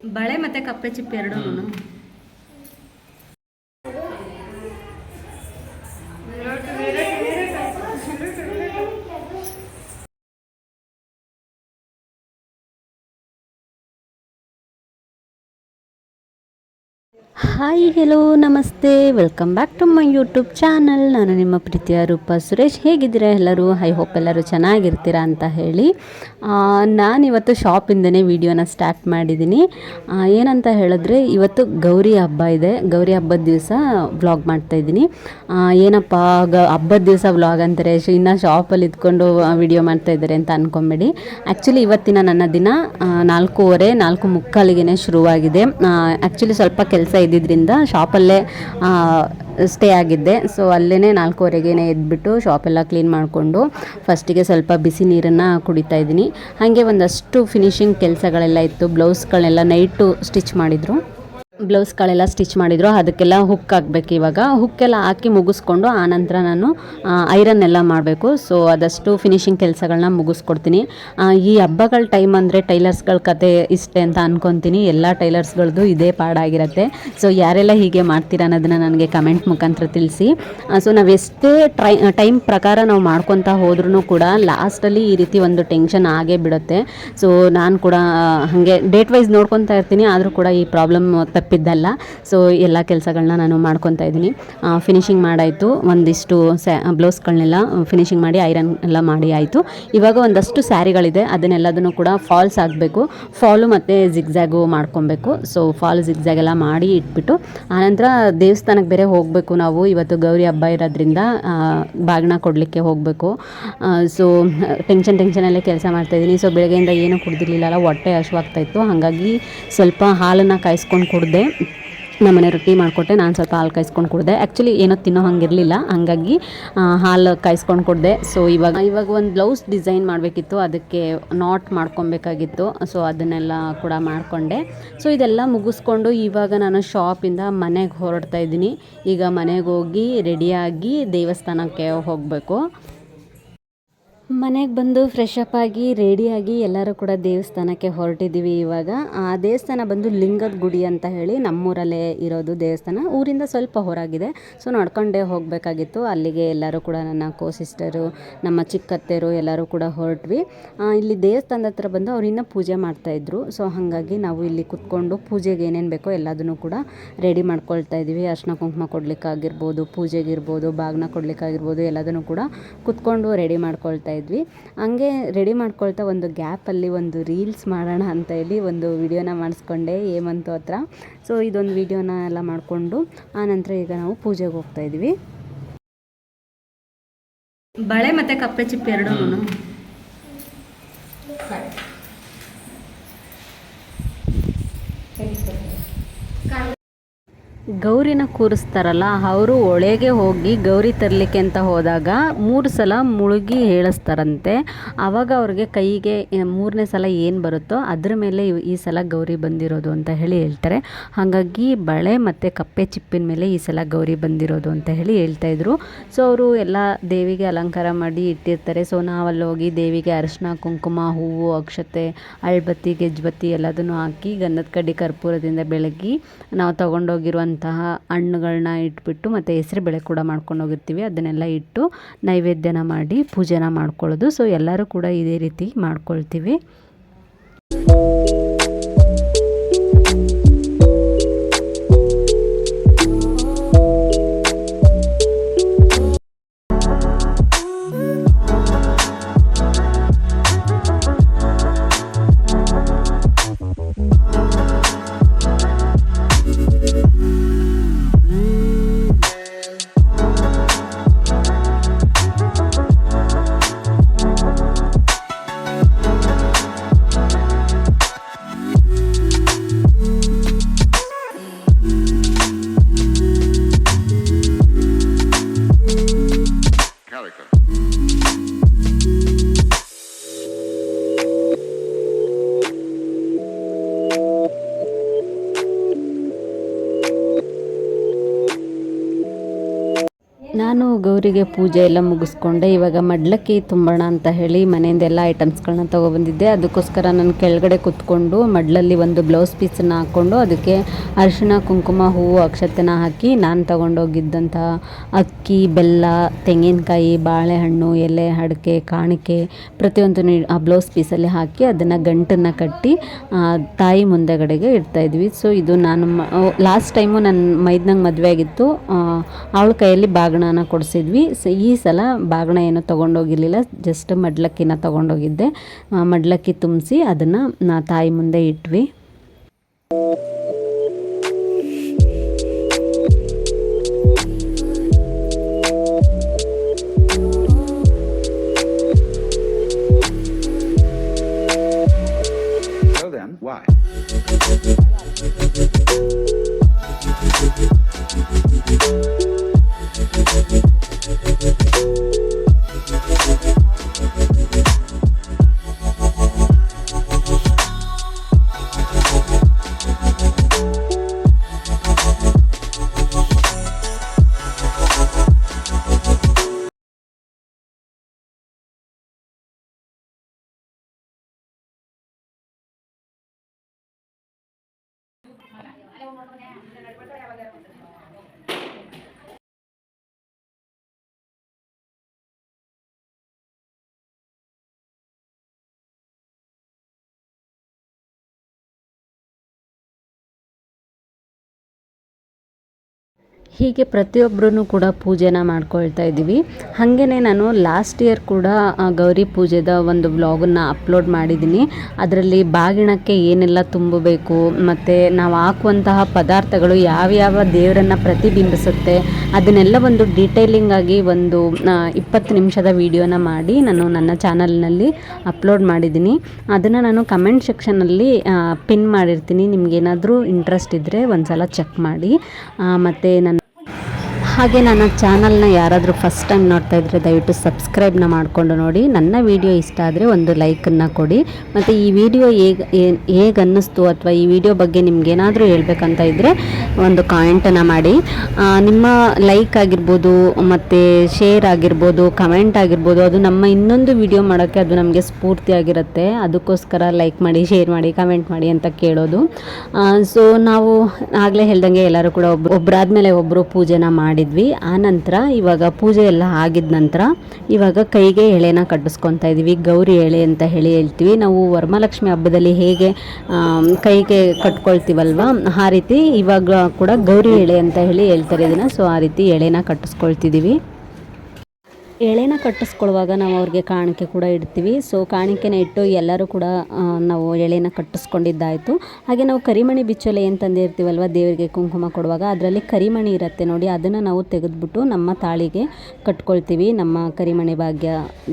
ಬಳೆ ಮತ್ತೆ ಕಪ್ಪೆ ಚಿಪ್ಪು ಎರಡೂ ಹಾಯ್ ಹೆಲೋ ನಮಸ್ತೆ. Welcome back to my YouTube channel ನಾನು ನಿಮ್ಮ ಪ್ರೀತಿಯ ರೂಪ ಸುರೇಶ್. ಹೇಗಿದ್ದೀರಾ ಎಲ್ಲರೂ? ಐ ಹೋಪ್ ಎಲ್ಲರೂ ಚೆನ್ನಾಗಿರ್ತೀರಾ ಅಂತ ಹೇಳಿ. ನಾನಿವತ್ತು ಶಾಪಿಂದನೇ ವಿಡಿಯೋನ ಸ್ಟಾರ್ಟ್ ಮಾಡಿದ್ದೀನಿ. ಏನಂತ ಹೇಳಿದ್ರೆ, ಇವತ್ತು ಗೌರಿ ಹಬ್ಬ ಇದೆ. ಗೌರಿ ಹಬ್ಬದ ದಿವಸ ವ್ಲಾಗ್ ಮಾಡ್ತಾಯಿದ್ದೀನಿ ಏನಪ್ಪ, ಗ, ಹಬ್ಬದ ದಿವಸ ವ್ಲಾಗ್ ಅಂತಾರೆ. ಇನ್ನೂ ಶಾಪಲ್ಲಿ ಇದ್ಕೊಂಡು ವಿಡಿಯೋ ಮಾಡ್ತಾ ಇದ್ದಾರೆ ಅಂತ ಅಂದ್ಕೊಂಬೇಡಿ ಆ್ಯಕ್ಚುಲಿ ಇವತ್ತಿನ ನನ್ನ ದಿನ ನಾಲ್ಕೂವರೆ, ನಾಲ್ಕು ಮುಕ್ಕಾಲಿಗೆ ಶುರುವಾಗಿದೆ. ಆ್ಯಕ್ಚುಲಿ ಸ್ವಲ್ಪ ಕೆಲಸ ಇದ್ದಿದ್ದರಿಂದ ಶಾಪಲ್ಲೇ ಸ್ಟೇ ಆಗಿದ್ದೆ. ಸೊ ಅಲ್ಲೇ ನಾಲ್ಕೂವರೆಗೆ ಎದ್ಬಿಟ್ಟು ಶಾಪೆಲ್ಲ ಕ್ಲೀನ್ ಮಾಡಿಕೊಂಡು ಫಸ್ಟಿಗೆ ಸ್ವಲ್ಪ ಬಿಸಿ ನೀರನ್ನು ಕುಡಿತಾ ಇದ್ದೀನಿ. ಹಾಗೆ ಒಂದಷ್ಟು ಫಿನಿಶಿಂಗ್ ಕೆಲಸಗಳೆಲ್ಲ ಇತ್ತು. ಬ್ಲೌಸ್ಗಳನ್ನೆಲ್ಲ ನೈಟು ಸ್ಟಿಚ್ ಮಾಡಿದರು. ಬ್ಲೌಸ್ಗಳೆಲ್ಲ ಸ್ಟಿಚ್ ಮಾಡಿದ್ರು, ಅದಕ್ಕೆಲ್ಲ ಹುಕ್ ಹಾಕ್ಬೇಕು ಇವಾಗ. ಹುಕ್ಕೆಲ್ಲ ಹಾಕಿ ಮುಗಿಸ್ಕೊಂಡು ಆನಂತರ ನಾನು ಐರನ್ ಎಲ್ಲ ಮಾಡಬೇಕು. ಸೊ ಅದಷ್ಟು ಫಿನಿಶಿಂಗ್ ಕೆಲಸಗಳನ್ನ ಮುಗಿಸ್ಕೊಡ್ತೀನಿ. ಈ ಹಬ್ಬಗಳ ಟೈಮ್ ಅಂದರೆ ಟೈಲರ್ಸ್ಗಳ ಕತೆ ಇಷ್ಟೇ ಅಂತ ಅಂದ್ಕೊತೀನಿ ಎಲ್ಲ ಟೈಲರ್ಸ್ಗಳದ್ದು ಇದೇ ಪಾಡಾಗಿರುತ್ತೆ. ಸೊ ಯಾರೆಲ್ಲ ಹೀಗೆ ಮಾಡ್ತೀರಾ ಅನ್ನೋದನ್ನ ನನಗೆ ಕಮೆಂಟ್ ಮುಖಾಂತರ ತಿಳಿಸಿ. ಸೊ ನಾವು ಎಷ್ಟೇ ಟ್ರೈ ಟೈಮ್ ಪ್ರಕಾರ ನಾವು ಮಾಡ್ಕೊತಾ ಹೋದ್ರೂ ಕೂಡ ಲಾಸ್ಟಲ್ಲಿ ಈ ರೀತಿ ಒಂದು ಟೆನ್ಷನ್ ಆಗೇ ಬಿಡುತ್ತೆ. ಸೊ ನಾನು ಕೂಡ ಹಾಗೆ ಡೇಟ್ ವೈಸ್ ನೋಡ್ಕೊತಾ ಇರ್ತೀನಿ. ಆದರೂ ಕೂಡ ಈ ಪ್ರಾಬ್ಲಮ್ ತಪ್ಪಿದ್ದಲ್ಲ. ಸೊ ಎಲ್ಲ ಕೆಲಸಗಳನ್ನ ನಾನು ಮಾಡ್ಕೊತಾ ಇದ್ದೀನಿ. ಫಿನಿಶಿಂಗ್ ಮಾಡಾಯಿತು. ಒಂದಿಷ್ಟು ಸ್ಯಾ ಬ್ಲೌಸ್ಗಳನ್ನೆಲ್ಲ ಫಿನಿಶಿಂಗ್ ಮಾಡಿ ಐರನ್ ಎಲ್ಲ ಮಾಡಿ ಆಯಿತು. ಇವಾಗ ಒಂದಷ್ಟು ಸ್ಯಾರಿಗಳಿದೆ. ಅದನ್ನೆಲ್ಲದನ್ನು ಕೂಡ ಫಾಲ್ಸ್ ಆಗಬೇಕು ಫಾಲು ಮತ್ತು ಜಿಗ್ಜ್ಯಾಗು ಮಾಡ್ಕೊಬೇಕು. ಸೊ ಫಾಲ್ ಜಿಗ್ಜ್ಯಾಗ್ ಎಲ್ಲ ಮಾಡಿ ಇಟ್ಬಿಟ್ಟು ಆನಂತರ ದೇವಸ್ಥಾನಕ್ಕೆ ಬೇರೆ ಹೋಗಬೇಕು ನಾವು. ಇವತ್ತು ಗೌರಿ ಹಬ್ಬ ಇರೋದ್ರಿಂದ ಬಾಗಿನ ಕೊಡಲಿಕ್ಕೆ ಹೋಗಬೇಕು. ಸೊ ಟೆನ್ಷನ್ ಟೆನ್ಷನಲ್ಲೇ ಕೆಲಸ ಮಾಡ್ತಾಯಿದ್ದೀನಿ ಸೊ ಬೆಳಗ್ಗೆಯಿಂದ ಏನೂ ಕುಡ್ದಿರಲಿಲ್ಲ. ಹೊಟ್ಟೆ ಹಶುವಾಗ್ತಾಯಿತ್ತು ಹಾಗಾಗಿ ಸ್ವಲ್ಪ ಹಾಲನ್ನು ಕಾಯಿಸ್ಕೊಂಡು ಕುಡಿದೆ ನಮ್ಮನೆ ರೊಟ್ಟಿ ಮಾಡಿಕೊಟ್ಟೆ. ನಾನು ಸ್ವಲ್ಪ ಹಾಲು ಕಾಯಿಸ್ಕೊಂಡು ಕುಡಿದೆ. ಆ್ಯಕ್ಚುಲಿ ಏನೋ ತಿನ್ನೋ ಹಂಗಿರಲಿಲ್ಲ. ಹಂಗಾಗಿ ಹಾಲು ಕಾಯಿಸ್ಕೊಂಡು ಕುಡಿದೆ. ಸೊ ಇವಾಗ ಇವಾಗ ಒಂದು ಬ್ಲೌಸ್ ಡಿಸೈನ್ ಮಾಡಬೇಕಿತ್ತು. ಅದಕ್ಕೆ ನಾಟ್ ಮಾಡ್ಕೊಬೇಕಾಗಿತ್ತು. ಸೊ ಅದನ್ನೆಲ್ಲ ಕೂಡ ಮಾಡಿಕೊಂಡೆ. ಸೊ ಇದೆಲ್ಲ ಮುಗಿಸ್ಕೊಂಡು ಇವಾಗ ನಾನು ಶಾಪಿಂದ ಮನೆಗೆ ಹೊರಡ್ತಾ ಇದ್ದೀನಿ. ಈಗ ಮನೆಗೆ ಹೋಗಿ ರೆಡಿಯಾಗಿ ದೇವಸ್ಥಾನಕ್ಕೆ ಹೋಗಬೇಕು. ಮನೆಗೆ ಬಂದು ಫ್ರೆಶ್ ಅಪ್ ಆಗಿ ರೆಡಿಯಾಗಿ ಎಲ್ಲರೂ ಕೂಡ ದೇವಸ್ಥಾನಕ್ಕೆ ಹೊರಟಿದ್ದೀವಿ ಇವಾಗ. ಆ ದೇವಸ್ಥಾನ ಬಂದು ಲಿಂಗದ ಗುಡಿ ಅಂತ ಹೇಳಿ ನಮ್ಮೂರಲ್ಲೇ ಇರೋದು ದೇವಸ್ಥಾನ. ಊರಿಂದ ಸ್ವಲ್ಪ ಹೊರಗಿದೆ. ಸೊ ನಡ್ಕೊಂಡೇ ಹೋಗಬೇಕಾಗಿತ್ತು. ಅಲ್ಲಿಗೆ ಎಲ್ಲರೂ ಕೂಡ ನನ್ನ ಕೋ ಸಿಸ್ಟರು ನಮ್ಮ ಚಿಕ್ಕತ್ತೆರು ಎಲ್ಲರೂ ಕೂಡ ಹೊರಟ್ವಿ. ಇಲ್ಲಿ ದೇವಸ್ಥಾನದ ಹತ್ರ ಬಂದು ಅವ್ರು ಇನ್ನೂ ಪೂಜೆ ಮಾಡ್ತಾಯಿದ್ರು ಸೊ ಹಾಗಾಗಿ ನಾವು ಇಲ್ಲಿ ಕುತ್ಕೊಂಡು ಪೂಜೆಗೆ ಏನೇನು ಬೇಕೋ ಎಲ್ಲದನ್ನು ಕೂಡ ರೆಡಿ ಮಾಡ್ಕೊಳ್ತಾ ಇದ್ದೀವಿ. ಅರ್ಶಿನ ಕುಂಕುಮ ಕೊಡ್ಲಿಕ್ಕಾಗಿರ್ಬೋದು, ಪೂಜೆಗಿರ್ಬೋದು ಬಾಗಿನ ಕೊಡ್ಲಿಕ್ಕಾಗಿರ್ಬೋದು ಎಲ್ಲದನ್ನು ಕೂಡ ಕುತ್ಕೊಂಡು ರೆಡಿ ಮಾಡ್ಕೊಳ್ತಾ ಇದ್ವಿ. ಹಂಗೆ ರೆಡಿ ಮಾಡ್ಕೊಳ್ತಾ ಒಂದು ಗ್ಯಾಪಲ್ಲಿ ಒಂದು ರೀಲ್ಸ್ ಮಾಡೋಣ ಅಂತ ಹೇಳಿ ಒಂದು ವಿಡಿಯೋನ ಮಾಡಿಸ್ಕೊಂಡೆ ಹೇಮಂತು ಹತ್ರ. ಸೊ ಇದೊಂದು ವಿಡಿಯೋನ ಎಲ್ಲ ಮಾಡಿಕೊಂಡು ಆನಂತರ ಈಗ ನಾವು ಪೂಜೆಗೆ ಹೋಗ್ತಾ ಇದ್ವಿ. ಬಳೆ ಮತ್ತು ಕಪ್ಪೆ ಚಿಪ್ಪು ಎರಡೂ ಗೌರಿನ ಕೂರಿಸ್ತಾರಲ್ಲ, ಅವರು ಒಳಗೆ ಹೋಗಿ ಗೌರಿ ತರಲಿಕ್ಕೆ ಅಂತ ಹೋದಾಗ ಮೂರು ಸಲ ಮುಳುಗಿ ಹೇಳಿಸ್ತಾರಂತೆ. ಆವಾಗ ಅವ್ರಿಗೆ ಕೈಗೆ ಮೂರನೇ ಸಲ ಏನು ಬರುತ್ತೋ ಅದ್ರ ಮೇಲೆ ಈ ಸಲ ಗೌರಿ ಬಂದಿರೋದು ಅಂತ ಹೇಳಿ ಹೇಳ್ತಾರೆ. ಹಾಗಾಗಿ ಬಳೆ ಮತ್ತು ಕಪ್ಪೆ ಚಿಪ್ಪಿನ ಮೇಲೆ ಈ ಸಲ ಗೌರಿ ಬಂದಿರೋದು ಅಂತ ಹೇಳಿ ಹೇಳ್ತಾಯಿದ್ರು ಸೊ, ಅವರು ಎಲ್ಲ ದೇವಿಗೆ ಅಲಂಕಾರ ಮಾಡಿ ಇಟ್ಟಿರ್ತಾರೆ. ಸೊ, ನಾವಲ್ಲಿ ಹೋಗಿ ದೇವಿಗೆ ಅರಿಶಿನ, ಕುಂಕುಮ, ಹೂವು, ಅಕ್ಷತೆ, ಅಳ್ಬತ್ತಿ, ಗೆಜ್ಬತ್ತಿ ಎಲ್ಲದನ್ನು ಹಾಕಿ ಗಂಧದ ಕಡ್ಡಿ ಕರ್ಪೂರದಿಂದ ಬೆಳಗಿ ನಾವು ತೊಗೊಂಡೋಗಿರುವಂತಹ ಹಣ್ಣುಗಳನ್ನ ಇಟ್ಬಿಟ್ಟು ಮತ್ತು ಹೆಸರು ಬೇಳೆ ಕೂಡ ಮಾಡ್ಕೊಂಡು ಹೋಗಿರ್ತೀವಿ. ಅದನ್ನೆಲ್ಲ ಇಟ್ಟು ನೈವೇದ್ಯನ ಮಾಡಿ ಪೂಜೆನ ಮಾಡ್ಕೊಳ್ಳೋದು. ಸೊ ಎಲ್ಲರೂ ಕೂಡ ಇದೇ ರೀತಿ ಮಾಡ್ಕೊಳ್ತೀವಿ. ಗೌರಿಗೆ ಪೂಜೆ ಎಲ್ಲ ಮುಗಿಸ್ಕೊಂಡೆ. ಇವಾಗ ಮಡ್ಲಕ್ಕಿ ತುಂಬೋಣ ಅಂತ ಹೇಳಿ ಮನೆಯಿಂದ ಎಲ್ಲ ಐಟಮ್ಸ್ಗಳನ್ನ ತೊಗೊಬಂದಿದ್ದೆ. ಅದಕ್ಕೋಸ್ಕರ ನಾನು ಕೆಳಗಡೆ ಕುತ್ಕೊಂಡು ಮಡ್ಲಲ್ಲಿ ಒಂದು ಬ್ಲೌಸ್ ಪೀಸನ್ನು ಹಾಕ್ಕೊಂಡು ಅದಕ್ಕೆ ಅರಿಶಿಣ, ಕುಂಕುಮ, ಹೂವು, ಅಕ್ಷತೆನ ಹಾಕಿ ನಾನು ತೊಗೊಂಡೋಗಿದ್ದಂಥ ಅಕ್ಕಿ, ಬೆಲ್ಲ, ತೆಂಗಿನಕಾಯಿ, ಬಾಳೆಹಣ್ಣು, ಎಲೆ, ಅಡಿಕೆ, ಕಾಣಿಕೆ ಪ್ರತಿಯೊಂದು ಆ ಬ್ಲೌಸ್ ಪೀಸಲ್ಲಿ ಹಾಕಿ ಅದನ್ನು ಗಂಟನ್ನು ಕಟ್ಟಿ ತಾಯಿ ಮುಂದೆಗಡೆಗೆ ಇಡ್ತಾಯಿದ್ವಿ ಸೊ ಇದು ನಾನು ಲಾಸ್ಟ್ ಟೈಮು ನನ್ನ ಮೈದ್ನಂಗೆ ಮದುವೆ ಆಗಿತ್ತು. ಅವಳ ಕೈಯಲ್ಲಿ ಬಾಗಿಣನ ಕೊಡಿಸಿದ್ವಿ ಸೊ, ಈ ಸಲ ಬಾಗಣ ಏನು ತೊಗೊಂಡೋಗಿರಲಿಲ್ಲ. ಜಸ್ಟ್ ಮಡ್ಲಕ್ಕಿನ ತೊಗೊಂಡೋಗಿದ್ದೆ. ಮಡ್ಲಕ್ಕಿ ತುಂಬಿಸಿ ಅದನ್ನು ನಾ ತಾಯಿ ಮುಂದೆ ಇಟ್ವಿ. ಹೀಗೆ ಪ್ರತಿಯೊಬ್ಬರೂ ಕೂಡ ಪೂಜೆನ ಮಾಡ್ಕೊಳ್ತಾ ಇದ್ದೀವಿ. ಹಾಗೆಯೇ ನಾನು ಲಾಸ್ಟ್ ಇಯರ್ ಕೂಡ ಗೌರಿ ಪೂಜೆದ ಒಂದು ವ್ಲಾಗನ್ನು ಅಪ್ಲೋಡ್ ಮಾಡಿದ್ದೀನಿ. ಅದರಲ್ಲಿ ಬಾಗಿಣಕ್ಕೆ ಏನೆಲ್ಲ ತುಂಬಬೇಕು, ಮತ್ತು ನಾವು ಹಾಕುವಂತಹ ಪದಾರ್ಥಗಳು ಯಾವ್ಯಾವ ದೇವರನ್ನು ಪ್ರತಿಬಿಂಬಿಸುತ್ತೆ, ಅದನ್ನೆಲ್ಲ ಒಂದು ಡೀಟೇಲಿಂಗ್ ಆಗಿ ಒಂದು ಇಪ್ಪತ್ತು ನಿಮಿಷದ ವಿಡಿಯೋನ ಮಾಡಿ ನಾನು ನನ್ನ ಚಾನಲ್ನಲ್ಲಿ ಅಪ್ಲೋಡ್ ಮಾಡಿದ್ದೀನಿ. ಅದನ್ನು ನಾನು ಕಮೆಂಟ್ ಸೆಕ್ಷನಲ್ಲಿ ಪಿನ್ ಮಾಡಿರ್ತೀನಿ. ನಿಮಗೇನಾದರೂ ಇಂಟ್ರೆಸ್ಟ್ ಇದ್ದರೆ ಒಂದು ಸಲ ಚೆಕ್ ಮಾಡಿ ಮತ್ತು ನನ್ನ ಹಾಗೆ ನನ್ನ ಚಾನಲ್ನ ಯಾರಾದರೂ ಫಸ್ಟ್ ಟೈಮ್ ನೋಡ್ತಾ ಇದ್ದರೆ ದಯವಿಟ್ಟು ಸಬ್ಸ್ಕ್ರೈಬ್ನ ಮಾಡಿಕೊಂಡು ನೋಡಿ. ನನ್ನ ವಿಡಿಯೋ ಇಷ್ಟ ಆದರೆ ಒಂದು ಲೈಕನ್ನು ಕೊಡಿ. ಮತ್ತು ಈ ವಿಡಿಯೋ ಹೇಗೆ ಹೇಗೆ ಅನ್ನಿಸ್ತು ಅಥವಾ ಈ ವಿಡಿಯೋ ಬಗ್ಗೆ ನಿಮ್ಗೇನಾದರೂ ಹೇಳ್ಬೇಕಂತ ಇದ್ದರೆ ಒಂದು ಕಾಮೆಂಟನ್ನು ಮಾಡಿ. ನಿಮ್ಮ ಲೈಕ್ ಆಗಿರ್ಬೋದು, ಮತ್ತು ಶೇರ್ ಆಗಿರ್ಬೋದು ಕಮೆಂಟ್ ಆಗಿರ್ಬೋದು, ಅದು ನಮ್ಮ ಇನ್ನೊಂದು ವಿಡಿಯೋ ಮಾಡೋಕ್ಕೆ ಅದು ನಮಗೆ ಸ್ಫೂರ್ತಿಯಾಗಿರುತ್ತೆ ಅದಕ್ಕೋಸ್ಕರ ಲೈಕ್ ಮಾಡಿ ಶೇರ್ ಮಾಡಿ ಕಮೆಂಟ್ ಮಾಡಿ ಅಂತ ಕೇಳೋದು. ಸೊ ನಾವು ಆಗಲೇ ಹೇಳ್ದಂಗೆ ಎಲ್ಲರೂ ಕೂಡ ಒಬ್ರು ಒಬ್ಬರಾದ್ಮೇಲೆ ಒಬ್ಬರು ಪೂಜೆನ ಮಾಡಿದ್ವಿ. ಆ ನಂತರ ಇವಾಗ ಪೂಜೆ ಎಲ್ಲ ಆಗಿದ ನಂತರ ಇವಾಗ ಕೈಗೆ ಎಳೆನ ಕಟ್ಟಿಸ್ಕೊತಾ ಇದ್ದೀವಿ ಗೌರಿ ಎಳೆ ಅಂತ ಹೇಳಿ ಹೇಳ್ತೀವಿ. ನಾವು ವರಮಹಾಲಕ್ಷ್ಮಿ ಹಬ್ಬದಲ್ಲಿ ಹೇಗೆ ಕೈಗೆ ಕಟ್ಕೊಳ್ತೀವಲ್ವ? ಆ ರೀತಿ ಇವಾಗ ಕೂಡ ಗೌರಿ ಎಳೆ ಅಂತ ಹೇಳಿ ಹೇಳ್ತಾರೆ ಇದನ್ನು. ಸೊ ಆ ರೀತಿ ಎಳೆನ ಕಟ್ಟಿಸ್ಕೊಳ್ತಿದ್ದೀವಿ ಎಳೆನ ಕಟ್ಟಿಸ್ಕೊಳ್ಳುವಾಗ ನಾವು ಅವ್ರಿಗೆ ಕಾಣಿಕೆ ಕೂಡ ಇಡ್ತೀವಿ. ಸೊ ಕಾಣಿಕೆನ ಇಟ್ಟು ಎಲ್ಲರೂ ಕೂಡ ನಾವು ಎಳೆನ ಕಟ್ಟಿಸ್ಕೊಂಡಿದ್ದಾಯಿತು. ಹಾಗೆ ನಾವು ಕರಿಮಣಿ ಬಿಚ್ಚೊಲೆ ಏನು ತಂದಿರ್ತೀವಲ್ವ, ದೇವರಿಗೆ ಕುಂಕುಮ ಕೊಡುವಾಗ, ಅದರಲ್ಲಿ ಕರಿಮಣಿ ಇರುತ್ತೆ ನೋಡಿ, ಅದನ್ನು ನಾವು ತೆಗೆದುಬಿಟ್ಟು ನಮ್ಮ ತಾಳಿಗೆ ಕಟ್ಕೊಳ್ತೀವಿ. ನಮ್ಮ ಕರಿಮಣಿ ಭಾಗ್ಯ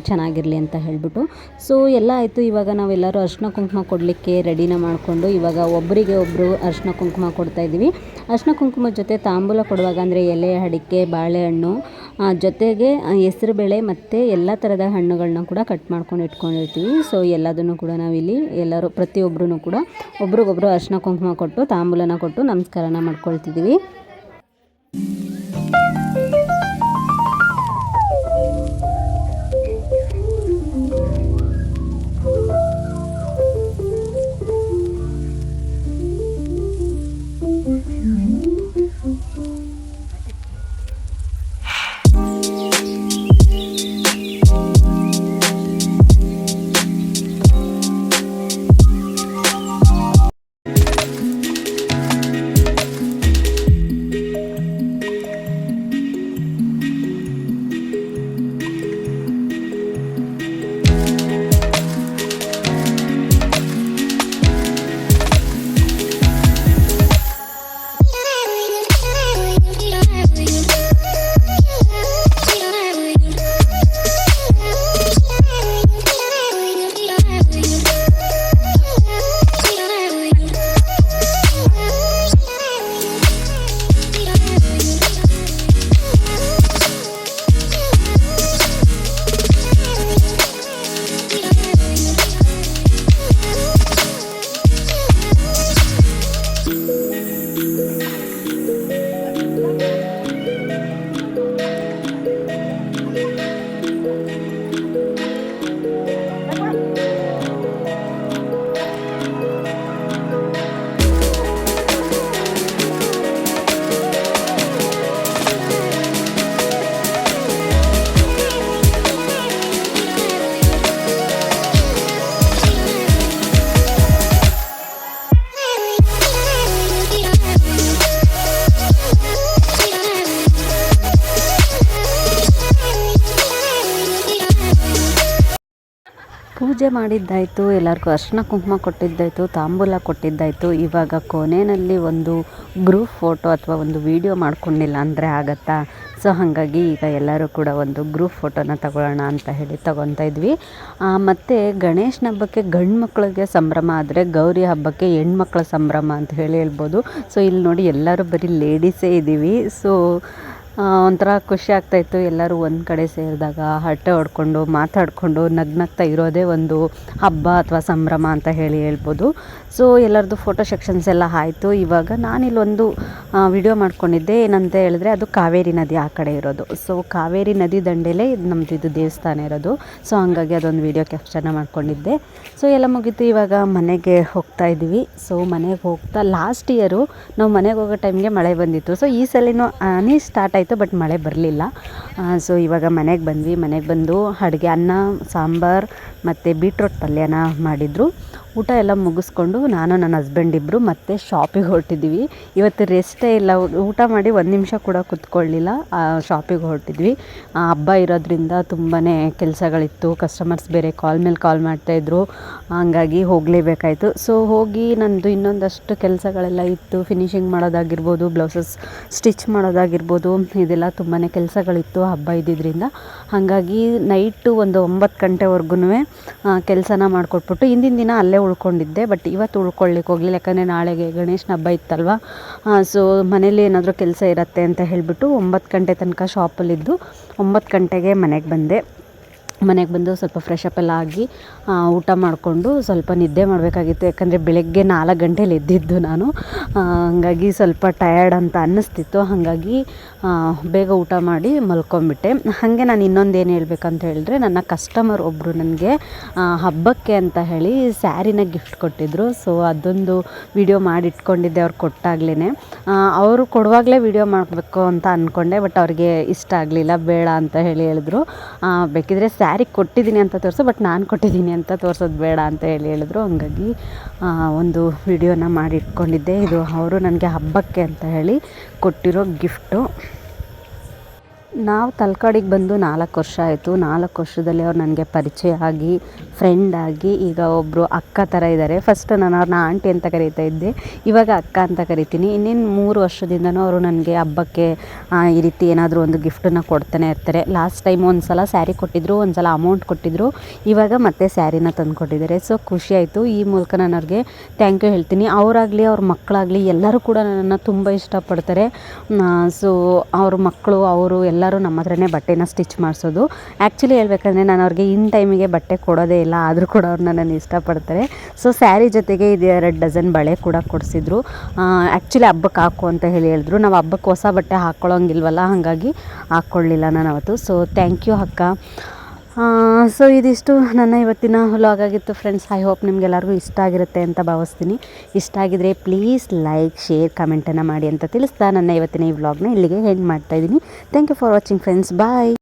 ಚೆನ್ನಾಗಿರಲಿ ಅಂತ ಹೇಳಿಬಿಟ್ಟು. ಸೊ ಎಲ್ಲ ಆಯಿತು. ಇವಾಗ ನಾವೆಲ್ಲರೂ ಅರ್ಶಿನ ಕುಂಕುಮ ಕೊಡಲಿಕ್ಕೆ ರೆಡಿನ ಮಾಡಿಕೊಂಡು, ಇವಾಗ ಒಬ್ಬರಿಗೆ ಒಬ್ಬರು ಅರ್ಶಿನ ಕುಂಕುಮ ಕೊಡ್ತಾ ಇದ್ದೀವಿ. ಅರ್ಶಿನ ಕುಂಕುಮದ ಜೊತೆ ತಾಂಬೂಲ ಕೊಡುವಾಗ ಅಂದರೆ ಎಲೆ, ಅಡಿಕೆ, ಬಾಳೆಹಣ್ಣು ಜೊತೆಗೆ ಜೊತೆಗೆ ಹೆಸರುಬೇಳೆ ಮತ್ತು ಎಲ್ಲ ಥರದ ಹಣ್ಣುಗಳನ್ನ ಕೂಡ ಕಟ್ ಮಾಡ್ಕೊಂಡು ಇಟ್ಕೊಂಡಿರ್ತೀವಿ. ಸೊ ಎಲ್ಲದನ್ನು ಕೂಡ ನಾವಿಲ್ಲಿ ಎಲ್ಲರೂ ಪ್ರತಿಯೊಬ್ಬರೂ ಕೂಡ ಒಬ್ರಿಗೊಬ್ರು ಅರ್ಶಿನ ಕುಂಕುಮ ಕೊಟ್ಟು, ತಾಂಬೂಲನ ಕೊಟ್ಟು ನಮಸ್ಕಾರನ ಮಾಡ್ಕೊಳ್ತಿದ್ದೀವಿ ಪೂಜೆ ಮಾಡಿದ್ದಾಯಿತು, ಎಲ್ಲರಿಗೂ ಅರ್ಶಿನ ಕುಂಕುಮ ಕೊಟ್ಟಿದ್ದಾಯಿತು, ತಾಂಬೂಲ ಕೊಟ್ಟಿದ್ದಾಯಿತು. ಇವಾಗ ಕೊನೆಯಲ್ಲಿ ಒಂದು ಗ್ರೂಪ್ ಫೋಟೋ ಅಥವಾ ಒಂದು ವೀಡಿಯೋ ಮಾಡ್ಕೊಂಡಿಲ್ಲ ಅಂದರೆ ಆಗತ್ತಾ? ಸೊ ಹಾಗಾಗಿ ಈಗ ಎಲ್ಲರೂ ಕೂಡ ಒಂದು ಗ್ರೂಪ್ ಫೋಟೋನ ತಗೊಳ್ಳೋಣ ಅಂತ ಹೇಳಿ ತೊಗೊತಾ ಇದ್ವಿ. ಮತ್ತು ಗಣೇಶನ ಹಬ್ಬಕ್ಕೆ ಗಂಡು ಮಕ್ಕಳಿಗೆ ಸಂಭ್ರಮ ಆದರೆ ಗೌರಿ ಹಬ್ಬಕ್ಕೆ ಹೆಣ್ಮಕ್ಳ ಸಂಭ್ರಮ ಅಂತ ಹೇಳಿ ಹೇಳ್ಬೋದು. ಸೊ ಇಲ್ಲಿ ನೋಡಿ ಎಲ್ಲರೂ ಬರೀ ಲೇಡೀಸೇ ಇದ್ದೀವಿ ಸೊ ಒಂಥರ ಖುಷಿ ಆಗ್ತಾಯಿತ್ತು ಎಲ್ಲರೂ ಒಂದು ಕಡೆ ಸೇರಿದಾಗ ಹರಟೆ ಹೊಡ್ಕೊಂಡು, ಮಾತಾಡಿಕೊಂಡು, ನಗ್ನಗ್ತಾ ಇರೋದೇ ಒಂದು ಹಬ್ಬ ಅಥವಾ ಸಂಭ್ರಮ ಅಂತ ಹೇಳಿ ಹೇಳ್ಬೋದು. ಸೊ ಎಲ್ಲರದ್ದು ಫೋಟೋ ಸೆಕ್ಷನ್ಸ್ ಎಲ್ಲ ಆಯಿತು. ಇವಾಗ ನಾನಿಲ್ಲೊಂದು ವಿಡಿಯೋ ಮಾಡ್ಕೊಂಡಿದ್ದೆ. ಏನಂತ ಹೇಳಿದ್ರೆ ಅದು ಕಾವೇರಿ ನದಿ ಆ ಕಡೆ ಇರೋದು. ಸೊ ಕಾವೇರಿ ನದಿ ದಂಡೆಲೇ ನಮ್ಮದು ಇದು ದೇವಸ್ಥಾನ ಇರೋದು. ಸೊ ಹಂಗಾಗಿ ಅದೊಂದು ವಿಡಿಯೋ ಕ್ಯಾಪ್ಚರ್ನ ಮಾಡ್ಕೊಂಡಿದ್ದೆ. ಸೊ ಎಲ್ಲ ಮುಗೀತು. ಇವಾಗ ಮನೆಗೆ ಹೋಗ್ತಾ ಇದ್ದೀವಿ. ಸೊ ಮನೆಗೆ ಹೋಗ್ತಾ ಲಾಸ್ಟ್ ಇಯರು ನಾವು ಮನೆಗೆ ಹೋಗೋ ಟೈಮ್ಗೆ ಮಳೆ ಬಂದಿತ್ತು. ಸೊ ಈ ಸಲಿನೂ ಅನಿ ಸ್ಟಾರ್ಟ್ ಆಯಿತು. ಬಟ್ ಮಳೆ ಬರಲಿಲ್ಲ. ಸೊ ಇವಾಗ ಮನೆಗೆ ಬಂದ್ವಿ. ಮನೆಗೆ ಬಂದು ಅಡುಗೆ ಅನ್ನ, ಸಾಂಬಾರು ಮತ್ತು ಬೀಟ್ರೋಟ್ ಪಲ್ಯನ ಮಾಡಿದರು. ಊಟ ಎಲ್ಲ ಮುಗಿಸ್ಕೊಂಡು ನಾನು ನನ್ನ ಹಸ್ಬೆಂಡ್ ಇಬ್ಬರು ಮತ್ತೆ ಶಾಪಿಗೆ ಹೊರಟಿದ್ವಿ ಇವತ್ತು ರೆಸ್ಟೇ ಇಲ್ಲ, ಊಟ ಮಾಡಿ ಒಂದು ನಿಮಿಷ ಕೂಡ ಕುತ್ಕೊಳ್ಳಿಲ್ಲ ಶಾಪಿಗೆ ಹೊರಟಿದ್ವಿ. ಹಬ್ಬ ಇರೋದ್ರಿಂದ ತುಂಬಾ ಕೆಲಸಗಳಿತ್ತು ಕಸ್ಟಮರ್ಸ್ ಬೇರೆ ಕಾಲ್ ಮೇಲೆ ಕಾಲ್ ಮಾಡ್ತಾಯಿದ್ರು ಹಂಗಾಗಿ ಹೋಗಲೇಬೇಕಾಯಿತು. ಸೊ ಹೋಗಿ ನಂದು ಇನ್ನೊಂದಷ್ಟು ಕೆಲಸಗಳೆಲ್ಲ ಇತ್ತು ಫಿನಿಶಿಂಗ್ ಮಾಡೋದಾಗಿರ್ಬೋದು ಬ್ಲೌಸಸ್ ಸ್ಟಿಚ್ ಮಾಡೋದಾಗಿರ್ಬೋದು, ಇದೆಲ್ಲ ತುಂಬಾ ಕೆಲಸಗಳಿತ್ತು ಹಬ್ಬ ಇದ್ದಿದ್ದರಿಂದ ಹಾಗಾಗಿ ನೈಟು ಒಂದು ಒಂಬತ್ತು ಗಂಟೆವರೆಗೂ ಕೆಲಸನ ಮಾಡಿಕೊಟ್ಬಿಟ್ಟು, ಹಿಂದಿನ ದಿನ ಅಲ್ಲೇ ಉಳ್ಕೊಂಡಿದ್ದೆ ಬಟ್ ಇವತ್ತು ಉಳ್ಕೊಳ್ಳಿಕ್ಕೆ ಹೋಗಲಿಲ್ಲ. ಯಾಕಂದರೆ ನಾಳೆಗೆ ಗಣೇಶನ ಹಬ್ಬ ಇತ್ತಲ್ವ? ಸೊ ಮನೇಲಿ ಏನಾದರೂ ಕೆಲಸ ಇರುತ್ತೆ ಅಂತ ಹೇಳಿಬಿಟ್ಟು ಒಂಬತ್ತು ಗಂಟೆ ತನಕ ಶಾಪಲ್ಲಿದ್ದು ಒಂಬತ್ತು ಗಂಟೆಗೆ ಮನೆಗೆ ಬಂದೆ. ಮನೆಗೆ ಬಂದು ಸ್ವಲ್ಪ ಫ್ರೆಶ್ ಅಪ್ ಎಲ್ಲ ಆಗಿ ಊಟ ಮಾಡಿಕೊಂಡು ಸ್ವಲ್ಪ ನಿದ್ದೆ ಮಾಡಬೇಕಾಗಿತ್ತು. ಯಾಕಂದರೆ ಬೆಳಗ್ಗೆ ನಾಲ್ಕು ಗಂಟೇಲಿ ಎದ್ದಿದ್ದು ನಾನು. ಹಾಗಾಗಿ ಸ್ವಲ್ಪ ಟಯರ್ಡ್ ಅಂತ ಅನ್ನಿಸ್ತಿತ್ತು. ಹಾಗಾಗಿ ಬೇಗ ಊಟ ಮಾಡಿ ಮಲ್ಕೊಂಬಿಟ್ಟೆ ಹಾಗೆ ನಾನು ಇನ್ನೊಂದು ಏನು ಹೇಳ್ಬೇಕಂತ ಹೇಳಿದ್ರೆ, ನನ್ನ ಕಸ್ಟಮರ್ ಒಬ್ಬರು ನನಗೆ ಹಬ್ಬಕ್ಕೆ ಅಂತ ಹೇಳಿ ಸ್ಯಾರಿನ ಗಿಫ್ಟ್ ಕೊಟ್ಟಿದ್ದರು ಸೊ ಅದೊಂದು ವಿಡಿಯೋ ಮಾಡಿಟ್ಕೊಂಡಿದ್ದೆ ಅವ್ರು ಕೊಟ್ಟಾಗ್ಲೇ ಅವರು ಕೊಡುವಾಗಲೇ ವಿಡಿಯೋ ಮಾಡಬೇಕು ಅಂತ ಅಂದ್ಕೊಂಡೆ ಬಟ್ ಅವ್ರಿಗೆ ಇಷ್ಟ ಆಗಲಿಲ್ಲ. ಬೇಡ ಅಂತ ಹೇಳಿ ಹೇಳಿದ್ರು. ಬೇಕಿದ್ರೆ ಸ್ಯಾರಿ ಕೊಟ್ಟಿದ್ದೀನಿ ಅಂತ ತೋರಿಸು ಬಟ್ ನಾನು ಕೊಟ್ಟಿದ್ದೀನಿ ಅಂತ ತೋರಿಸೋದು ಬೇಡ ಅಂತ ಹೇಳಿ ಹೇಳಿದ್ರು. ಹಂಗಾಗಿ ಒಂದು ವಿಡಿಯೋನ ಮಾಡಿ ಇಟ್ಕೊಂಡಿದ್ದೆ. ಇದು ಅವರು ನನಗೆ ಹಬ್ಬಕ್ಕೆ ಅಂತ ಹೇಳಿ ಕೊಟ್ಟಿರೋ ಗಿಫ್ಟು ನಾವು ತಲಕಾಡಿಗೆ ಬಂದು ನಾಲ್ಕು ವರ್ಷ ಆಯಿತು. ನಾಲ್ಕು ವರ್ಷದಲ್ಲಿ ಅವ್ರು ನನಗೆ ಪರಿಚಯ ಆಗಿ ಫ್ರೆಂಡ್ ಆಗಿ ಈಗ ಒಬ್ಬರು ಅಕ್ಕ ಥರ ಇದ್ದಾರೆ ಫಸ್ಟ್ ನಾನು ಅವ್ರನ್ನ ಆಂಟಿ ಅಂತ ಕರೀತಾ ಇದ್ದೆ. ಇವಾಗ ಅಕ್ಕ ಅಂತ ಕರಿತೀನಿ. ಇನ್ನೇನು ಮೂರು ವರ್ಷದಿಂದನೂ ಅವರು ನನಗೆ ಹಬ್ಬಕ್ಕೆ ಈ ರೀತಿ ಏನಾದರೂ ಒಂದು ಗಿಫ್ಟನ್ನು ಕೊಡ್ತಾನೆ ಇರ್ತಾರೆ. ಲಾಸ್ಟ್ ಟೈಮ್ ಒಂದು ಸಲ ಸ್ಯಾರಿ ಕೊಟ್ಟಿದ್ದರು ಒಂದು ಸಲ ಅಮೌಂಟ್ ಕೊಟ್ಟಿದ್ದರು ಇವಾಗ ಮತ್ತೆ ಸ್ಯಾರಿನ ತಂದು ಕೊಟ್ಟಿದ್ದಾರೆ ಸೊ ಖುಷಿ ಆಯಿತು. ಈ ಮೂಲಕ ನಾನು ಅವ್ರಿಗೆ ಥ್ಯಾಂಕ್ ಯು ಹೇಳ್ತೀನಿ. ಅವರಾಗಲಿ, ಅವ್ರ ಮಕ್ಕಳಾಗಲಿ ಎಲ್ಲರೂ ಕೂಡ ನನ್ನನ್ನು ತುಂಬ ಇಷ್ಟಪಡ್ತಾರೆ. ಸೊ ಅವ್ರ ಮಕ್ಕಳು ಅವರು ಎಲ್ಲ ಎಲ್ಲರೂ ನಮ್ಮ ಹತ್ರನೇ ಬಟ್ಟೆನ ಸ್ಟಿಚ್ ಮಾಡಿಸೋದು. ಆ್ಯಕ್ಚುಲಿ ಹೇಳ್ಬೇಕಂದ್ರೆ ನಾನು ಅವ್ರಿಗೆ ಇನ್ ಟೈಮಿಗೆ ಬಟ್ಟೆ ಕೊಡೋದೇ ಇಲ್ಲ, ಆದರೂ ಕೂಡ ಅವ್ರು ನನ್ನನ್ನು ಇಷ್ಟಪಡ್ತಾರೆ. ಸೊ ಸ್ಯಾರಿ ಜೊತೆಗೆ ಇದು ಎರಡು ಡಜನ್ ಬಳೆ ಕೂಡ ಕೊಡಿಸಿದ್ರು. ಆ್ಯಕ್ಚುಲಿ ಹಬ್ಬಕ್ಕೆ ಹಾಕು ಅಂತ ಹೇಳಿ ಹೇಳಿದ್ರು. ನಾವು ಹಬ್ಬಕ್ಕೆ ಹೊಸ ಬಟ್ಟೆ ಹಾಕ್ಕೊಳ್ಳೋಂಗಿಲ್ವಲ್ಲ ಹಾಗಾಗಿ ಹಾಕ್ಕೊಳ್ಳಿಲ್ಲ ನಾನು ಅವತ್ತು. ಸೊ ಥ್ಯಾಂಕ್ ಯು ಅಕ್ಕ. ಸೊ ಇದಿಷ್ಟು ನನ್ನ ಇವತ್ತಿನ ವ್ಲಾಗ್ ಆಗಿತ್ತು ಫ್ರೆಂಡ್ಸ್ ಐ ಹೋಪ್ ನಿಮಗೆಲ್ಲರಿಗೂ ಇಷ್ಟ ಆಗಿರುತ್ತೆ ಅಂತ ಭಾವಿಸ್ತೀನಿ. ಇಷ್ಟ ಆಗಿದ್ರೆ ಪ್ಲೀಸ್ ಲೈಕ್ ಶೇರ್ ಕಮೆಂಟನ್ನು ಮಾಡಿ ಅಂತ ತಿಳಿಸ್ತಾ ನನ್ನ ಇವತ್ತಿನ ಈ ವ್ಲಾಗ್ನ ಇಲ್ಲಿಗೆ ಹೆಂಡ್ ಮಾಡ್ತಾಯಿದ್ದೀನಿ thank you for watching friends bye